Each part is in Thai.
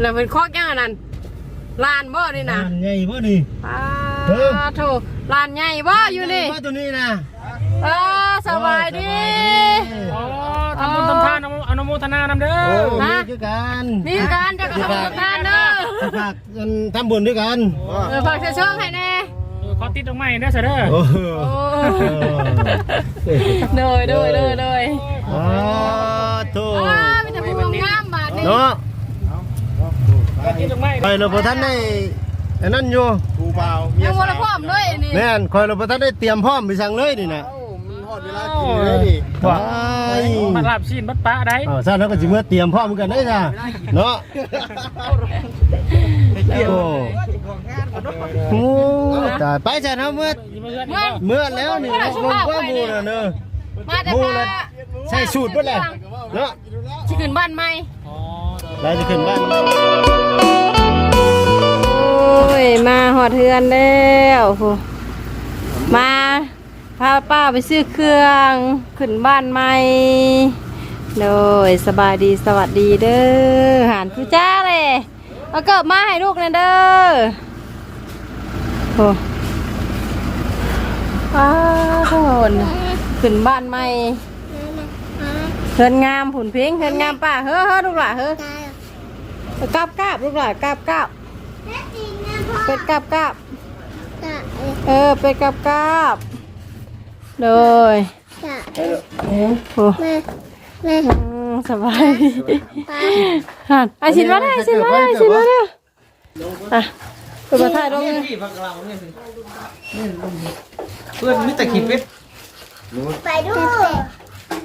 แล้วเป็นคอกยังอันนั้นลานบ่นี่นะอันใหญ่บ่นี่อ้าเออโถลานใหญ่บ่อยู่นี่บ่ตัวนี้นะเออสบายดีอ๋อทำบุญทำทานเอาอนุโมทนานำเด้โอ้อนี่คือกันนี่การจะกระทำทานเด้อฝากกันทำบุญด้วยกันเออฝากเชิญให้แน่เออขอติดตรงไม้เด้อเสยเด้อโอ้โหโอ้โดยโดยโดยโดยอ๋อโธ่อ้ามีแต่ผู้งามบาดนี่เนาะ ขอติดตรงไม้ คอยเราพอท่านได้อันนั้นอยู่กูเปล่ายังวันละพร้อมด้วยนี่แม่นคอยเราพอท่านได้เตรียมพร้อมไปสั่งเลยนี่นะเอ้ามันทอดเวลากินเลยดิว้ายมาลาบชิ้นบัดปะได้อ๋อซะแล้วก็สิเมื่อเตรียมพร้อมกันได้จ้ะเนาะโอ้โหตายไปจ้ะเนาะเมื่อเมื่อเมื่อแล้วนี่ลงว่าหมูน่ะเนอะมาแต่หมูปน่ะลาใส่สูตรเบ่แหละเนาะสิขึ้นบ้านใหม่อ๋อเราจะขึ้นบ้านโอ้ ยมาหอดเทือนแล้วโหมาพาป้าไปซื้อเครื่องขึ้นบ้านใหม่โดยสบายดีสวัสดีเด้อหานผู้จ้าเลยเอาเกิบมาให้ลูกนะเด้อโหป้าทุกคนขึ้นบ้านใหม่เฮือนงามผุนเพิงเฮือนงามป้าเฮ้อเฮ้อลูกหล่ะเฮ้อกราบกราบลูกหล่ะกราบกราบ เป็ดกับกับเออเป็ดกับกับเลยโอ้โหอืมสบายดีหันไอาชินมาได้ชินมาได้ชินมาได้อะเปิดมาถ่ายตรงนี้เพื่อนมิตรขีดเป็ด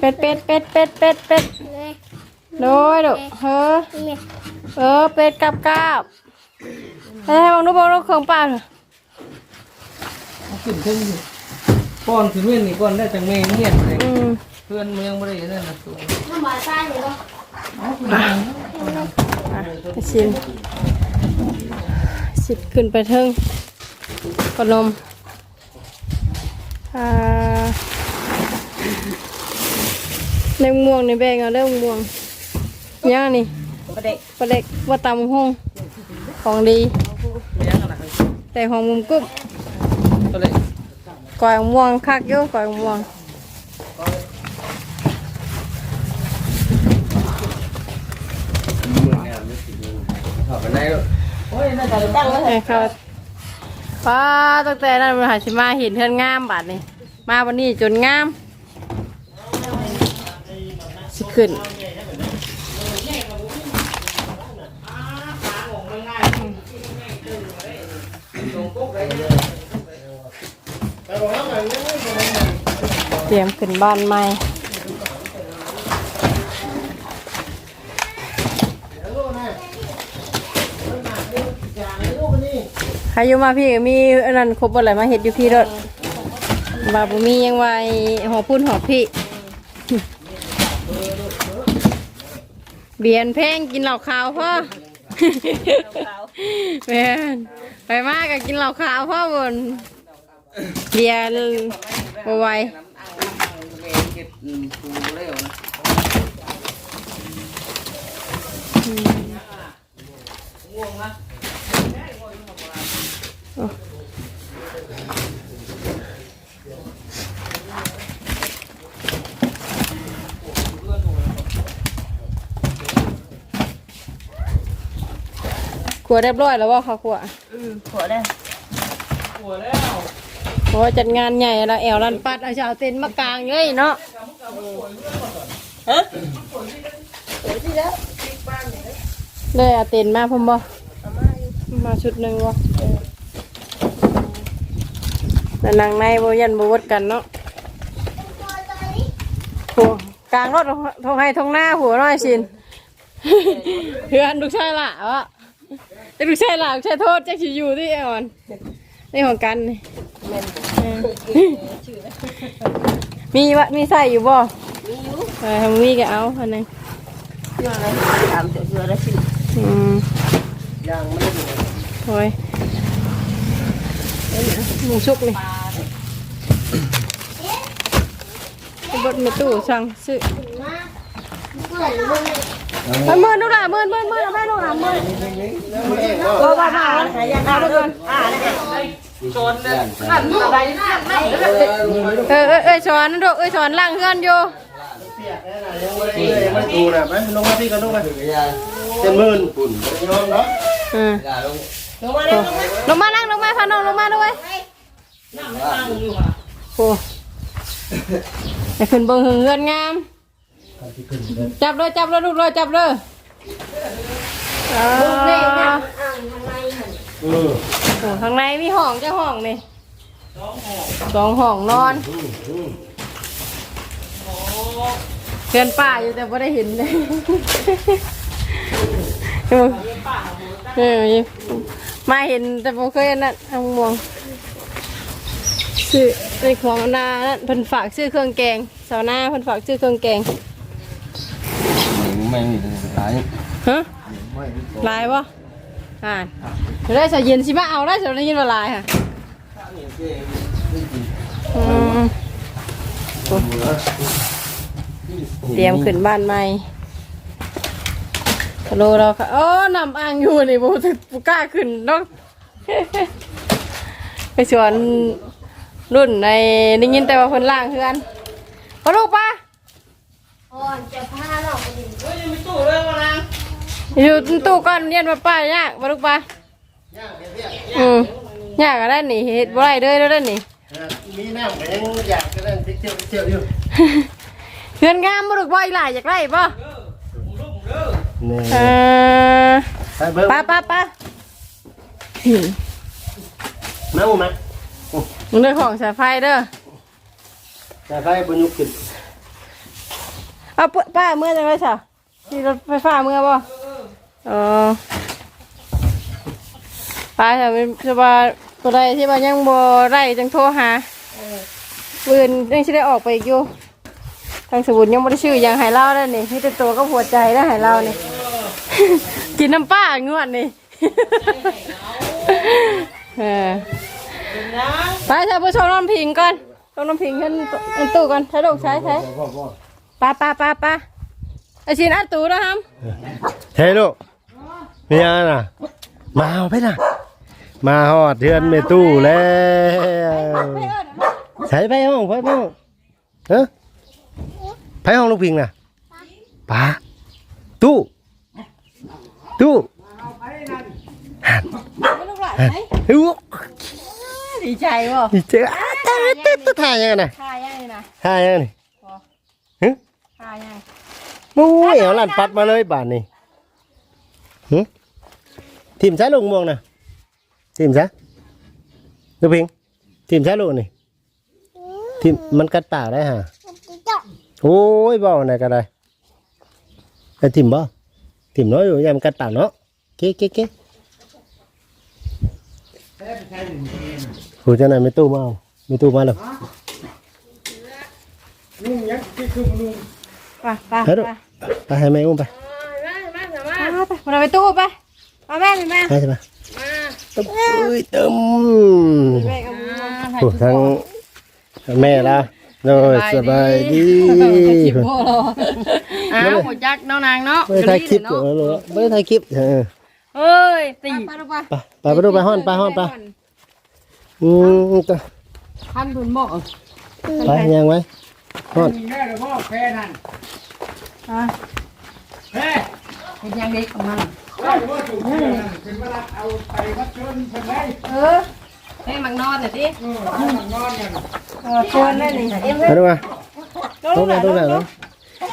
เป็ดเป็ดเป็ดเป็ดเป็ดเป็ดโดยดูเฮ้อเออเป็ดกับกับ ให้ให้บังดูบังดูเครื่องป้าเถอะขึ้นขึ้นอยู่ก่อนขึ้นเวียนนี่ก่อนได้จังแม่เงียนเลยอืมเพื่อนเมืองบ่ได้นั่นน่ะสวยอะไปชิมสิบขึ้นไปเทิงขนมอ่าเล่งม่วงในแบงเอาเล่งม่วงย่างนี่ปลาเด็กปลาเด็กว่าตำห้อง ของดี แต่ของมุมกุ้มก่อยม่วงคักอยู่ก่อยม่วงถอไปไหนลูกโอ้ยน่าจะตั้งไว้ไอ้เขาป้าตั้งแต่นั้นมันหาชิมาเห็นเทือนงามบาดนี่มาวันนี้จนงามสิขึ้น เตรียมขึ้นบ้านใหม่ใครอยู่มาพี่ก็มีอันนั้นครบอะไรมาเห็ดอยู่พี่รถบาบุมียังไวหอพุ่นหอพี่ เบียนเพลงกินเหล้าขาวพ่อแมนไปมากก็กินเหล้าขาวพ่อบนเบียร์บไห วเก็บปูเร็วนะขวดเรียบร้อยแล้วว่าเขาขวดขวดแล้วโอ้จัดงานใหญ่แล้วแอวรันปัดเอาชาวเต็นท์มากลางเลยเนาะ เลยอาเต็นมาผมบ่มาชุดหนึ่งวะแต่นางในโบยันโบวดกันเนาะหัวกลางรถทงให้ทงหน้าหัวน้อยชินเพื่อนลูกชายละวะลูกชายละลูกชายโทษแจ็คสิอยู่ที่อวอนนี่ของกันนี่ มีวะมีใส่อยู่บ่มีอยู่เออทำมีก็เอาอันนึงเชื่ออะไรถามเชื่ออะไรสิอืมยังไม่ได้โอ้ยหมูชุกนี่บดมีตู้สั่งซื้อไปมือลูกหลานมือมือมือเอาไปลูกหลานมือก็บ้ามาเอาไปก่อนเออเออเออช้อนดูเออช้อนล่างเฮือนอยู่มันดูนะไปลงมาที่กันลงมาเจ็ดหมื่นปุ่นยอมเนาะอืมลงมานั่งลงมาพาน้องลงมาด้วยโอ้จะขึ้นเบิ่งเฮือนงามจับเลยจับเลยลูกเลยจับเลยอ่า เออโอ้ข้างในมีห้องเจ้าห้องนี่สองห้องนอนเพื่อนป้าอยู่แต่ไม่ได้เห็นเลยเออเออมาเห็นแต่ไม่เคยอันนั่นทางมวงซื้อในของนานั่นเพิ่นฝากซื้อเครื่องแกงสาวนาเพิ่นฝากซื้อเครื่องแกงไม่มีหลายฮะลายวะอ่าน เดี๋ยวได้สายเย็นสิมาเอาได้สายเย็นมาลายค่ะอืมเตรียมขึ้นบ้านใหม่ฮัลโหลเราค่ะโอ้นำอ่างอยู่นี่บูบุกล้าขึ้นเนาะไปสวนรุ่นในได้ยินแต่ว่าคนล่างเพื่อนพอลูกปะอยู่ตู้ก้อนเรียนมาป้ายากมาลูกป้า อืมยากอะไรนี่เฮ็ดบ่ได้เด้อเด้อนี่มีน้ำก็ยังอยากจะเล่นเที่ยวเที่ยวอยู่เงินงามบ่ลูกบ่อีหลายอยากได้บ่นี่เออไปเบิ้งป้าป้าป้าน้ำมามึงได้ของสายไฟเด้อแต่ไฟบนยุกขึ้นเอาปป้าเมื่อจังได๋ซะขี่รถไฟฟ้าเมื่อบ่เออ ป้าถ้ามันจะว่าตัวใดที่ว่ายังบ่ได้จังโทรหาปืนยังสิได้ออกไปอีกอยู่ทางสมุนยังไม่ได้ชื่อยังหายเล่าได้นี่มีแต่ตัวก็หัวใจได้หายเล่านี่ กินน้ำป้างวดนี่ไปใช้ผู้ชมน้ำพิงก่อนชมน้ำพิงขึ้นอันตู้ก่อนใช้ลูกใช้ใช้ปลาปลาปลาปลาไอชินอัดตู้นะครับเฮ้ยลูกมีอะไรนะมาเอาไปนะ มาหอดเทือนเมตู้แล้วใส่ไปห้องไปห้องเฮ้ไปห้องลูกพิงน่ะป้าตู้ตู้ไม่ลูกหลานไหมเฮ้ยดีใจบ่นี่เจออ้าตายตายตายถ่ายยังไงน่ะทายยังไงนะถ่ายยังไงนี่ฮึทายยังไงโอ้ยเอาหลานปัดมาเลยบาทนี่ฮึทีมใช้ลงม่วงนะ ทีมใช้ลูกพิงทีมใช้ลูกนี่ทีมมันกัดปากได้ฮะโอ้ยบ่ไหนก็ได้ไอ้ทีมบ่ทีมน้อยอยู่ยังมันกัดปากเนาะเก๊เก๊เก๊ผู้เจ้าไหนายไม่ตู้มาเอาไม่ตู้มาหรอกไปไปเฮ้ยลูกไปไปให้แม่อุ้มไปมาไปมาไปตู้ไปมาแม่แม่ไปใช่ไหม ตึ้มอุ้ยตึ้มโอ้ทั้งแม่ละโดยสบายดีคิดโบรออ้าวหัวจักน้องนางเนาะไม่ได้ถ่ายคลิปเหรอไม่ได้ถ่ายคลิปเออเอ้ยตีไปไปไปดูไปห้อนไปห้อนไปอืมก็พันบุญหม้อไปยังไว้ห้อนแม่หรือพ่อแค่นั้นแม่เป็นยังเด็กของมันว่าหรือกเนี่ยเป็นเวลา เอาไปวัดเชิญเพิ่นได้เออให้มังนอนหน่อยดิเออให้มันนอนอย่างเออเชิญได้นี่เอ็มไปดูมาต้ดูองหน่ไหนอยดูต้อหงน่อยไหนเนาะ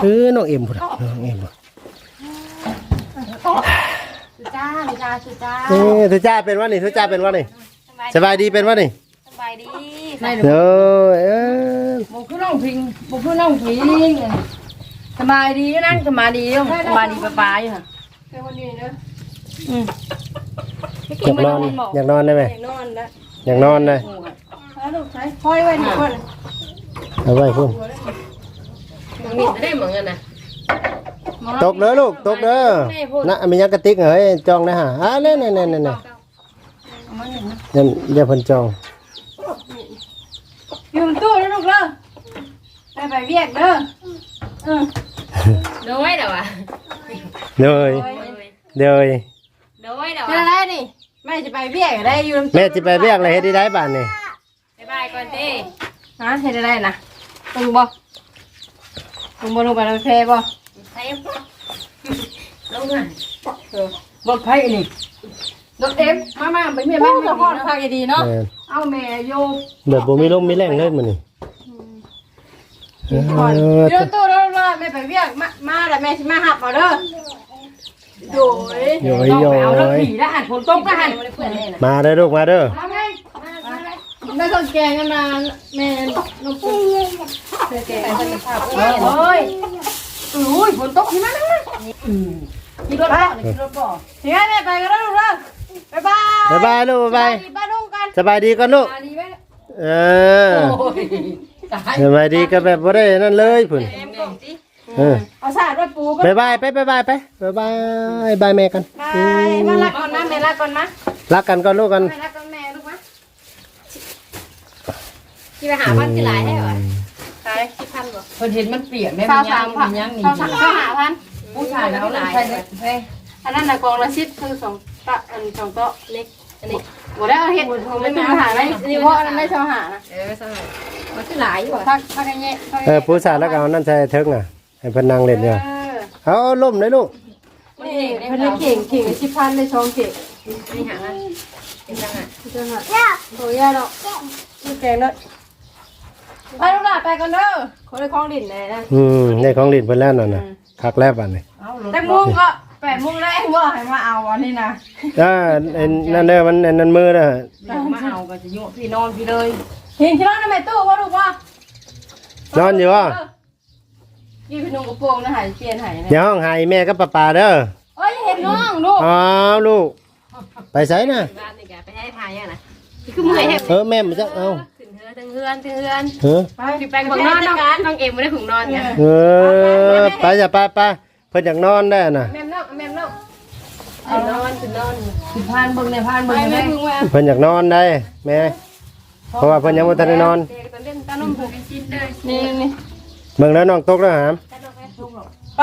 เออน้องเอ็มพุ่นน่ะน้องเอ็มพุ่นสุจ้าสุจ้าสุจ้าเออทุจ้าเป็นวะนี่ทุจ้าเป็นวะนี่สบายดีเป็นวะนี่สบายดีเออเออบุคือน้องพิงบุคือน้องพิงสบายดีนั่งสบายดีสบายดีปลาปลาอยู่ค่ะ เป็นคนดีเนอะอืมอยากนอน อยากนอนได้ไหมอยากนอนนะอยากนอนเลยแล้วลูกใช้ห้อยไว้หนึ่งคนเอาไว้พุ่นมีได้เหมือนกันนะตกเด้อลูกตกเด้อนะมียักกระติกเหรอเฮ้ยจองได้ฮะอ่าเน่เน่เน่เน่เน่ยันเดี๋ยวเพิ่นจองอยู่บนตู้แล้วลูกเด้อไปไปเวียกเด้อเออ โดยเดี๋ยวอะเลยโดยเลยโดยเดี๋ยวเป็นอะไรนี่แม่จะไปเบี้ยก็ได้อยู่แม่จะไปเรียกอะไรให้ได้บ้านนี่บ๊ายบายก่อนเต้ฮะเฮ็ดอะไรนะตึงบ่ตึงบ่ลงไปแล้วเพบ่ใส่ลงอะรถไผ่นี่รถเอ็มมามาไปเมียแม่แม่แม่แม่จะพอดพักดีเนาะแม่นเอาแม่โย แบบบ่มีลมมีแรงเลยมันนี่ เอก่อนอเดี๋ยวตู้แล้วว่าแม่ไปเบี้ยมามาแล้วแม่สิมาหับเอาเด้อโดยโยยต้องโยไปเอารถยขี่แล้วหันฝนตกแล้วหันมาเด้อลูกมาเด้อมาแม่แม่ต้องแกงกันมาแม่ลูกปุ๊เธอแกงกันจะขับโอ้ยอุ้ยฝนตกที่มันนะขี่รถบ่ขี่รถบ่ถึงให้แม่ไปก็ได้ลูกเด้อบ๊ายบายบ๊ายบายลูกบ๊ายบายดีบ้านลุงกันสบายดีก่อนลูกดีไหม เออ โอ้ย ตายสบายดีก็แบบบ่ได้นั่นเลยพุ่นเออเอาสาดไว้ปูก็บ๊ายบายไปบ๊ายบายไปบ๊ายบายบายแม่กันไปมารักก่อนนะแม่รักก่อนนะรักกันก่อนลูกกันแม่รักก่อนแม่ลูกมะที่ไปหาบ้านที่หลายให้เหรอไปที่พันบ่เพิ่นเห็นมันเปียกแม่เศร้ามันยัสางมพันมันยังหนีเศร้าสามเศร้าหาพันผู้ชายแล้วเลยใช่ไหมอันนั้นนะกองละสิบคือสองตะอันสองโต๊ะเล็กอันนี้ บ่ได้เอาเห็ดไม่ต้องหาไหมนี่เพราะอันนั้นไม่ชอบหานะเออสมัยมันที่หลายอยู่อะพักพักกันเงี้ยพักเออผู้สาวแล้วก็เอานั่นใส่เทิงอะให้เพิ่นนั่งเล่นเนี่ยเออเอาล่มเลยลูกนี่เพิ่นได้เก่งเก่งสิบพันได้สองเก่งนี่หามันเป็นจังอะเจ้าหาโอ้ยาดอกนี่แกงเนอะไปลูกหลานไปกันเด้อคนได้คล้องดินเลยนะอืมในของลิ้นเพิ่นแล้วนั่นน่ะคักแล้วบัดนี้แต่โมุงก็ แปดโมุงแรกว่าให้มาเอาอันนี้นะอ่าไอ้นั่นเด้อมันไอ้นั่นมือเด้อมาเอาก็จะโยกพี่นอนพี่เลยเห็นที่ร้านทำไมตู้ว่าลูกว่านอนอยู่บ่ยี่พี่นุ่งกระโปรงนะหายเปลี่ยนหายอย่าห้องหายแม่กับป้าป้าเด้อเอ้ยเห็นน้องลูกอ้าวลูก ไปไสน่ะบ้านนี่แกไปให้ทายยังนะนี่คือเมื่อยแฮะเออแม่มันจะเอาถึงเฮือถึงเฮือนถึงเฮือนเฮ้อไปอยู่แปลงบางนอนน้องน้องเอ็มไม่ได้ผึ่งนอนไงเออไปจ้ะป้าป้าเพิ่นอยากนอนได้น่ะแม่น้ องแม่น้องถึงนอนถึงนอนสิพานเบิ่งในพานไปเบิ่งแม่ได้พึ่งไว้เพิ่นอยากนอนได้แม่เพราะว่าเพิ่นยังบ่ทันได้นอน เด็กตอนเล่นตานุ่มผูกเป็นชิ้นเลยนี่นี่เบิ่งแล้วน้องตกแล้วหามไป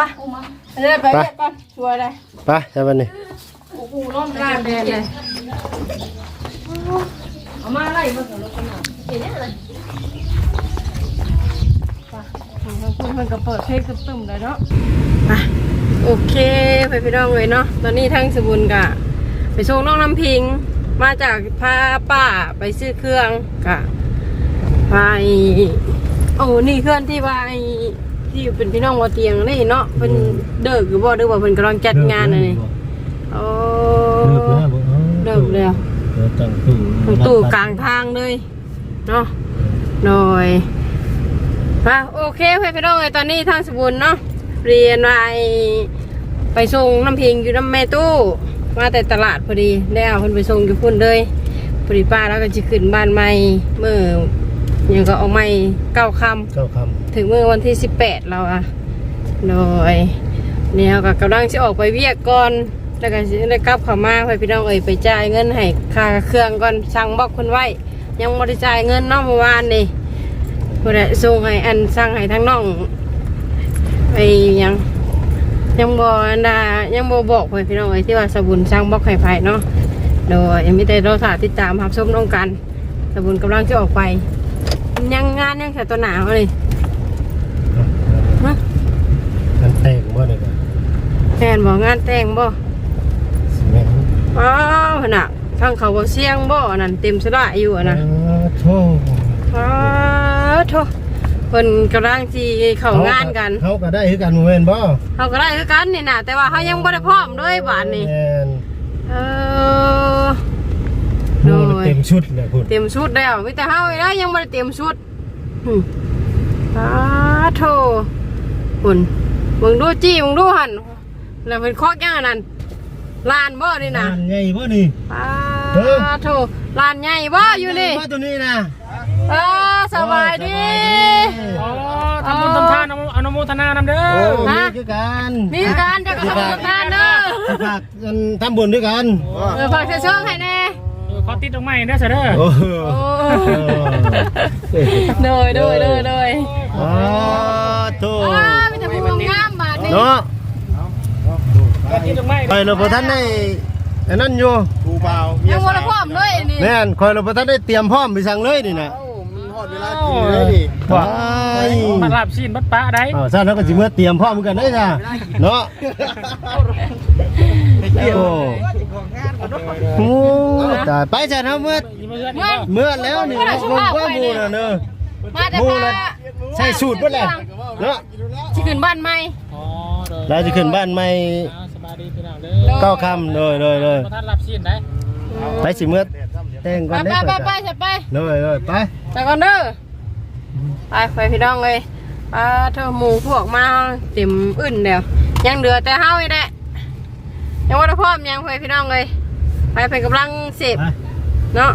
เดี๋ยวไปเรียกก่อนช่วยเลยไปจ้ะบัดนี้กูร้อนกลางแดดเลยเอามาไล่มาสรถกันหน่อยคุณเพิ่นก็เปิดเพลงตึมๆเลยเนาะ โอเคไปพี่น้องเลยเนาะตอนนี้ทั้งสบุญกะไปส่งน้องน้ำพิง มาจากพาป้าไปซื้อเครื่องกะไปโอ้นี่เครื่องที่ว่าไอ้ที่เป็นพี่น้องวาเตียงนี่เนาะเป็นเดิกหรือบ่หรือว่าเพิ่นกำลังจัดงานอะไรนี่โอ้เดิกแล้วตั้งตู้ของตู้กลางทางเลยเนาะโดยมาโอเคเพื่อนพี่น้องเลยตอนนี้ทางสบุญเนาะ เรียนไปไปส่งน้ำพิงอยู่น้ำแม่ตู้ มาแต่ตลาดพอดีได้เอาคนไปส่งอยู่พุ่นเลยพอดีป้าแล้วก็จะขึ้นบ้านใหม่เมื่อยังก็ออกใหม่เก้าคำเจ้าคถึงเมื่อวันที่18เราอะโดยเนี่ยก็กำลังจะออกไปเวียกก่อนแล้วก็สิได้กลับเข้ามาไปพี่น้องเอ่ยไปจ่ายเงินให้ค่าเครื่องก่อนสั่งบอกคนไว้ยังไม่ได้จ่ายเงินเน้องเมื่อวานนี่บ่ได้ส่งให้อันสั่งให้ทั้งน้อง ไอ้หยังยังบ่อันดายังบ่บอกไปพี่น้องเอ้ยที่ว่าสบุญสั่งบอกให้ไผเนาะโดยยังมีแต่เราถ่ายติดตามรับชมน้องกัน สบุญกำลังจะออกไป ยังงานยังแค่ตัวหนาวเลยำมันแตกบ่ได้ก็แฟนบอกงานแต่งบ่สิแม่นอ้าวหั่นน่ะทางเขาบ่เสียงบ่นั่นเต็มสระอยู่อะนะโธ่อ้าวโธ่ เพิ่นกำลังสิเข้างานกันเฮาก็ได้คือกันบ่แม่นบ่เขาก็ได้คือกันนี่น่ะแต่ว่าเขายังบ่ได้พร้อมด้วยบาดนี้แม่นเออโอ้เต็มชุดเลยพุ่นเต็มชุดแล้วมีแต่เฮาอีกแล้วยังบ่ได้เต็มชุดหึอ้าโธ่คุณเบิ่งดูจี้เบิ่งดูหั่นแล้วเพิ่นเคาะยังอันนั้นลานบ่นี่น่ะงานใหญ่บ่นี่อ้าเออโธ่ลานใหญ่บ่อยู่นี่บ่ตัวนี้นะ เออสบายดี อ๋อทำบุญทำทานเอาอนุโมทนานำเด้โอ้อ มีคือกันมีการจะกระทำทานเด้อฝากกันทำบุญด้วยกันเออฝากเชิญให้แน่เออขอติดตรงไม้เด้อเสยเด้อโอ้โหโอ้โดยโดยโดยโดยอ๋อโธ่อ้ามีแต่ผู้งามบาดเนาะก็ที่ตรงไม้ไปเราพอท่านได้อันนั้นอยู่กูเบายังวันละพร้อมด้วยนี่แม่นคอยเราพอท่านได้เตรียมพร้อมไปสั่งเลยนี่นะเอ้ามันฮอดเวลากินเลยดิไปมาลาบซีนบัดปะได้อ้าวซะแล้วก็สิเมื่อเตรียมพร้อมกันได้จ้ะเนาะโอ้ของงานก่อนเนาะโหตายไปจ้ะเนาะเมื่อยิมาเพื่อนนี่บ่เมื่อแล้วนี่ลงว่าหมูน่ะเนอะมาแต่หมูพาน่ะใช่สูตรเพิ่นแหละเนาะสิขึ้นบ้านใหม่อ๋อโดยเราจะขึ้นบ้านใหม่อ่าสบายดีพี่น้องเด้อเก้าคำเลยเลยเลยบ่ทันลาบซีนได้ไปสิเมื่อ แต่งไปก่อนไปได้ไปก่อนไปจ้ะจะไปเลยเลยไปแต่ก่อนเด้อไปไปพี่น้องเลยอ่าเธอหมูพวกมาเต็มอึ่นเดียวยังเหลือแต่เฮาอีกแหละยังว่าพร้อมยังไปพี่น้องเลยไปไปกำลังเสพไปเนาะ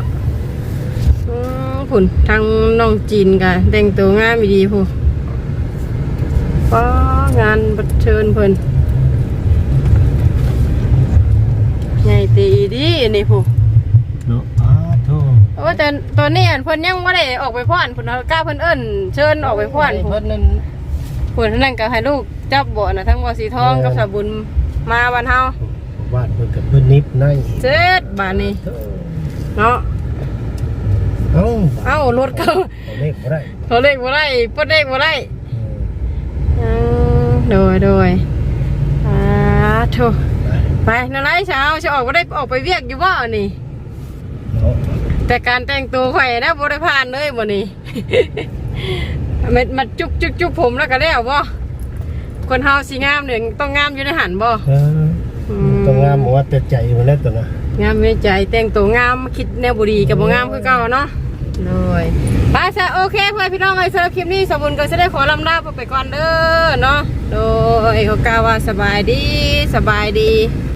อืมผุนทางน้องจีนกันแต่งตัวงามอีดีผู้ป้างานบันเทิงเพิ่นใหญ่ตีดีนี่ผู้ เนาะอ้าโธ่ โอ้แต่ตอนนี้อันเพิ่นยังไม่ได้ออกไปพ่อนผุนเขากล้าเพิ่นเอิ้นเชิญออกไปพ่อนผุเพิ่นนนั่นผุนนั่นก็ให้ลูกจับบ่อนะทั้งบ่อสีทองกับสาบุญมาบ้านเฮาบ้านเพิ่นกับเพิ่นนิบในเจ็ดบาทนี้เนาะเอ้าเอ้ารถเขาเอาเลขบ่ได้เขาเลขบ่ได้ปดเลขบ่ได้อืมโดยโดยอ่าโถไปนั่นไรเช้าจะออกก็ได้ออกไปเวียกอยู่บ่นี่เนาะ แต่การแต่งตัวข่อยนะบ่ได้ผ่านเลยบ่นี่เม็ดมาจุกจุกจุกผมแล้วก็แล้วบ่คนเฮาสิงามเนี่ยต้องงามอยู่ในหันบ่เอออืมต้องงามหัวแต่ใจมันแล้วตัวน่ะงามในใจแต่งตัวงามคิดแนวบุรีกับบ่งามคือเก่าเนาะเลยไปซะโอเคเพื่อนพี่น้องไอ้สำหรับคลิปนี้สมบุญก็จะได้ขอลำลาไปก่อนเด้อเนาะโดยเขากล่าวว่าสบายดีสบายดี